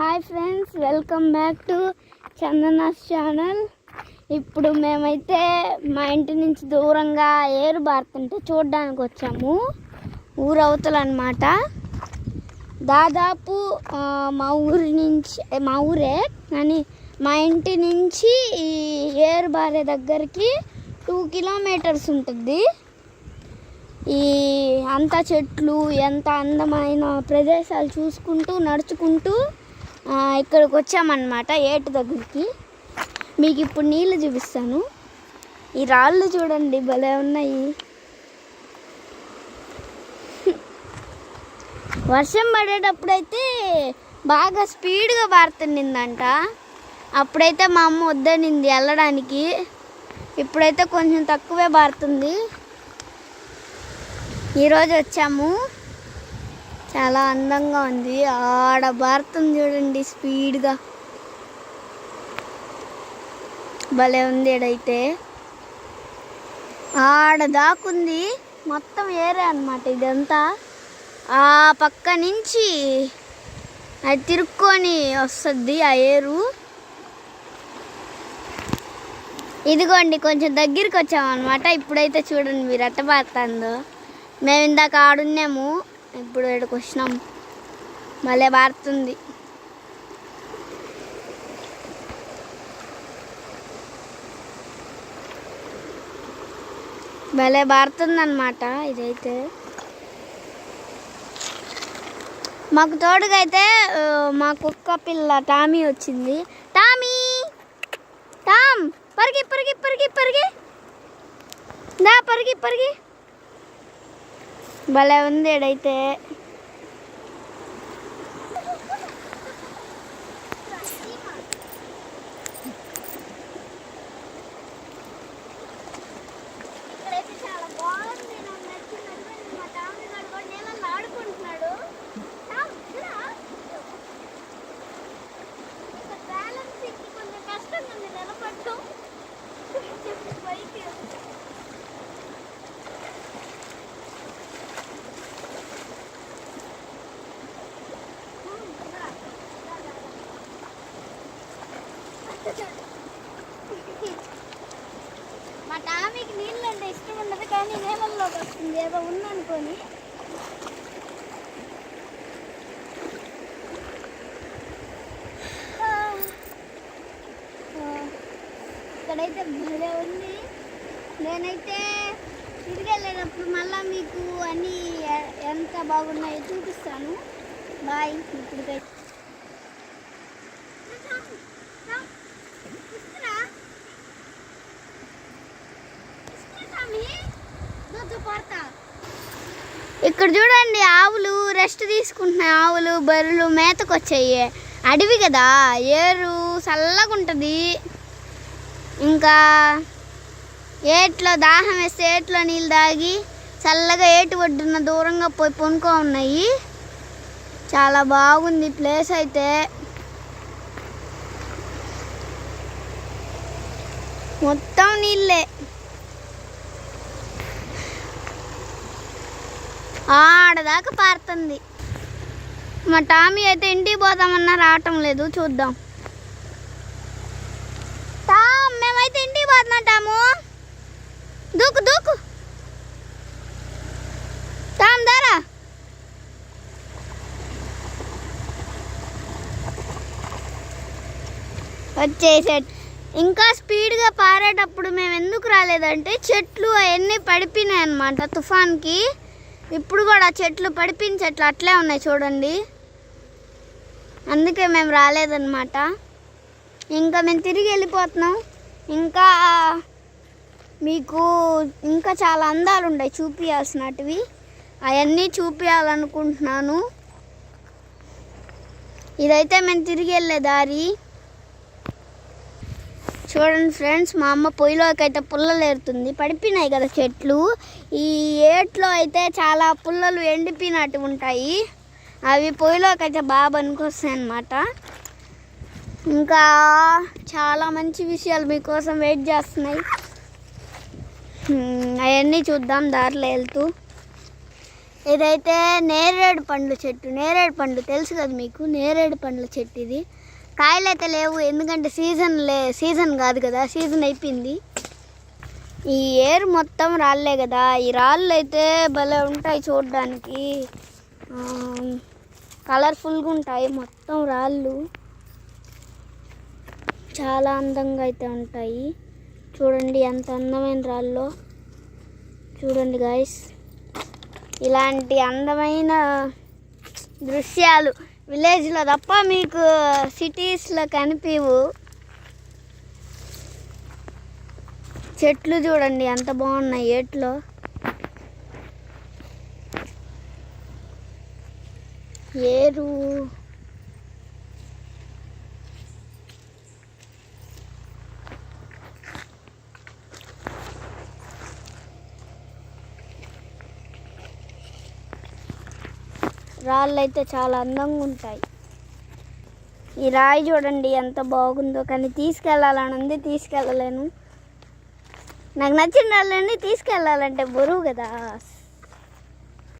Hi friends welcome back to Chandana's channel. ఇప్పుడు మేమైతే మా ఇంటి నుంచి దూరంగా ఏరు బారుతుంటే చూడడానికి వచ్చాము. ఊరు అనమాట దాదాపు మా ఊరి నుంచి మా ఊరే కానీ మా ఇంటి నుంచి ఈ ఏరు బారే దగ్గరికి టూ కిలోమీటర్స్ ఉంటుంది. ఈ అంత చెట్లు ఎంత అందమైన ప్రదేశాలు చూసుకుంటూ నడుచుకుంటూ ఇక్కడికి వచ్చామన్నమాట ఏటు దగ్గరికి. మీకు ఇప్పుడు నీళ్ళు చూపిస్తాను. ఈ రాళ్ళు చూడండి భలే ఉన్నాయి. వర్షం పడేటప్పుడైతే బాగా స్పీడ్గా పారుతుండిందంట. అప్పుడైతే మా అమ్మ వద్దనింది వెళ్ళడానికి. ఇప్పుడైతే కొంచెం తక్కువే పారుతుంది. ఈరోజు వచ్చాము. చాలా అందంగా ఉంది. ఆడ భారతం చూడండి స్పీడ్గా. భలే ఉంది ఈడైతే. ఆడ దాకుంది మొత్తం ఏరే అనమాట ఇదంతా. ఆ పక్క నుంచి అది తిరుక్కొని వస్తుంది ఆ ఏరు. ఇదిగోండి కొంచెం దగ్గరికి వచ్చామన్నమాట. ఇప్పుడైతే చూడండి మీరు ఎట్ట పారుతుందో. మేము ఇందాక ఆడున్నాము. ఇప్పుడు ఇక్కడికి వచ్చినాం. భలే పారుతుంది భలే పారుతుందన్నమాట ఇదైతే. మాకు తోడుగా అయితే మా కుక్క పిల్ల టామీ వచ్చింది. టామీ! టామ్! పరిగి పరిగి పరిగి పరిగి. దా పరిగి పరిగి. భలే ఉంది ఈడైతే ఇక్కడైతే చాలా బాగుంది నాకు నచ్చింది మా టామీ గారు కూడా నీళ్ళల్లో ఆడుకుంటున్నాడు టామ్, ఇదిరా. ఇక్కడ బ్యాలెన్సింగ్ కొంచెం కష్టంగా ఉంది నిలబడటం పైకి మా టామీకి నీళ్ళు అంటే ఇష్టం ఉండదు కానీ నీళ్ళల్లోకి వస్తుంది. ఏదో ఉందనుకొని. ఇక్కడైతే భలే ఉంది. నేనైతే తిరిగి వెళ్ళేటప్పుడు మళ్ళీ మీకు అన్నీ ఎంత బాగున్నాయో చూపిస్తాను. బాయ్. ఇప్పటికైతే ఇక్కడ చూడండి ఆవులు రెస్ట్ తీసుకుంటున్నాయి ఆవులు బర్రెలు మేతకు వచ్చాయి అడవి కదా ఏరు చల్లగా ఉంటుంది. ఇంకా ఏట్లో దాహం వేస్తే ఏట్లో నీళ్ళు తాగి చల్లగా ఏటు ఒడ్డున దూరంగా పోయి పొనుకో ఉన్నాయి. చాలా బాగుంది ప్లేస్ అయితే. మొత్తం నీళ్ళే. ఆడదాకా పారుతుంది. మా టామీ అయితే ఇంటికి పోదామన్నా రావటం లేదు చూద్దాం. టామ్ మేమైతే ఇంటికి పోతున్నాం టాము. దూకు దూకు. టామ్ దారా. వచ్చేసాడు. ఇంకా స్పీడ్గా పారేటప్పుడు మేము ఎందుకు రాలేదంటే చెట్లు అవన్నీ పడిపోయినాయి అనమాట తుఫాన్కి. ఇప్పుడు కూడా చెట్లు పడిపోయిన చెట్లు అట్లే ఉన్నాయి చూడండి. అందుకే మేము రాలేదన్నమాట. ఇంకా మేము తిరిగి వెళ్ళిపోతున్నాం. ఇంకా మీకు ఇంకా చాలా అందాలు ఉన్నాయి చూపించాల్సినటివి అవన్నీ చూపించాలనుకుంటున్నాను ఇదైతే మేము తిరిగి వెళ్ళే దారి. చూడండి ఫ్రెండ్స్ మా అమ్మ పొయ్యిలోకి అయితే పుల్లలు ఏరుతుంది. పడిపోయినాయి కదా చెట్లు. ఈ ఏట్లో అయితే చాలా పుల్లలు ఎండిపోయినట్టు ఉంటాయి. అవి పొయ్యిలోకి అయితే బాగా పనికొస్తాయి అన్నమాట. ఇంకా చాలా మంచి విషయాలు మీకోసం వెయిట్ చేస్తున్నాయి. అవన్నీ చూద్దాం దారిలో వెళ్తూ. ఇదైతే నేరేడు పండ్ల చెట్టు. నేరేడు పండ్లు తెలుసు కదా మీకు? నేరేడు పండ్ల చెట్టు ఇది. కాయలు అయితే లేవు ఎందుకంటే సీజన్ లే సీజన్ కాదు కదా సీజన్ అయిపోయింది. ఈ ఏరు మొత్తం రాళ్ళే కదా ఈ రాళ్ళు అయితే భలే ఉంటాయి చూడడానికి. కలర్ఫుల్గా ఉంటాయి మొత్తం రాళ్ళు. చాలా అందంగా అయితే ఉంటాయి. చూడండి ఎంత అందమైన రాళ్ళు. చూడండి గాయస్ ఇలాంటి అందమైన దృశ్యాలు. విలేజ్లో తప్ప మీకు సిటీస్లో కనిపించవు చెట్లు చూడండి ఎంత బాగున్నాయి ఏట్లో. ఏరు. రాళ్ళు అయితే చాలా అందంగా ఉంటాయి. ఈ రాయి చూడండి ఎంత బాగుందో. కానీ తీసుకెళ్ళాలని ఉంది తీసుకెళ్ళలేను. నాకు నచ్చిన రాళ్ళండి తీసుకెళ్ళాలంటే బరువు కదా.